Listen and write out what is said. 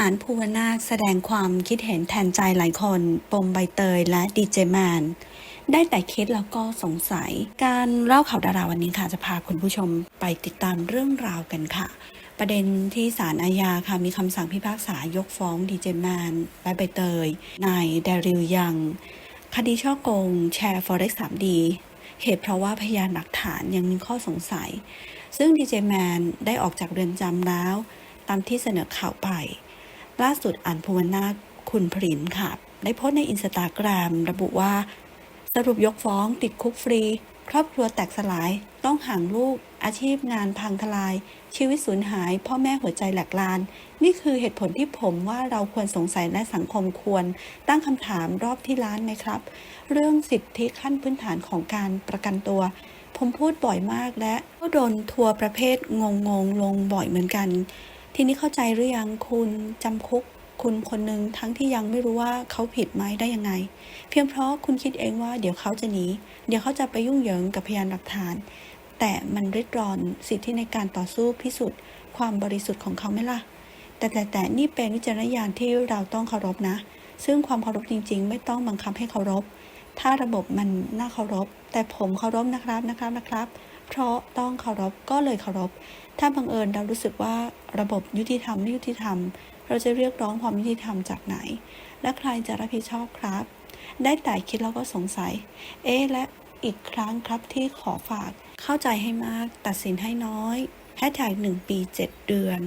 อ่านภูวนาถแสดงความคิดเห็นแทนใจหลายคน ปมใบเตยและดีเจแมน ได้แต่คิดแล้วก็สงสัย การเล่าข่าวดาราวันนี้ค่ะ จะพาคุณผู้ชมไปติดตามเรื่องราวกันค่ะ ประเด็นที่ศาลอาญาค่ะ มีคำสั่งพิพากษายกฟ้องดีเจแมนและใบเตยนายเดริลยัง คดีช่อโกง แชร์ Forex 3D เหตุเพราะว่าพยานหลักฐานยังมีข้อสงสัย ซึ่งดีเจแมนได้ออกจากเรือนจำแล้ว ตามที่เสนอข่าวไป ล่าสุดอ่านภูวนาถคุณพรินค่ะ ได้โพสต์ในอินสตาแกรมระบุว่า สรุปยกฟ้องติดคุกฟรี ครอบครัวแตกสลาย ต้องห่างลูก อาชีพงานพังทลาย ชีวิตสูญหาย พ่อแม่หัวใจแหลกลาน นี่คือเหตุผลที่ผมว่าเราควรสงสัยและสังคมควร ตั้งคำถามรอบที่ร้านไหมครับ เรื่องสิทธิขั้นพื้นฐานของการประกันตัวผมพูดบ่อยมากและก็โดนทัวร์ประเภทงงงลงบ่อยเหมือนกัน ทีนี้เข้าใจหรือยังคุณจำคุกคุณคนหนึ่งทั้งที่ยังไม่รู้ว่าเขาผิดไหมได้ยังไง เพียงเพราะคุณคิดเองว่าเดี๋ยวเขาจะหนี เดี๋ยวเขาจะไปยุ่งเหยิงกับพยานหลักฐาน แต่มันริดรอนสิทธิในการต่อสู้พิสูจน์ความบริสุทธิ์ของเขาไหมล่ะ แต่แต่แต่นี่เป็นวิจารณญาณที่เราต้องเคารพนะ ซึ่งความเคารพจริง ๆ ไม่ต้องบังคับให้เคารพ ถ้าระบบมันน่าเคารพ แต่ผมเคารพนะครับนะครับนะครับ เพราะต้องเคารพก็เลยเคารพ ถ้าบังเอิญเรารู้สึกว่าระบบยุติธรรมไม่ยุติธรรม เราจะเรียกร้องความยุติธรรมจากไหน และใครจะรับผิดชอบครับ ได้แต่คิดแล้วก็สงสัย เอ๊ะและอีกครั้งครับที่ขอฝาก เข้าใจให้มาก ตัดสินให้น้อยแฮชแท็กหนึ่งปีเจ็ดเดือน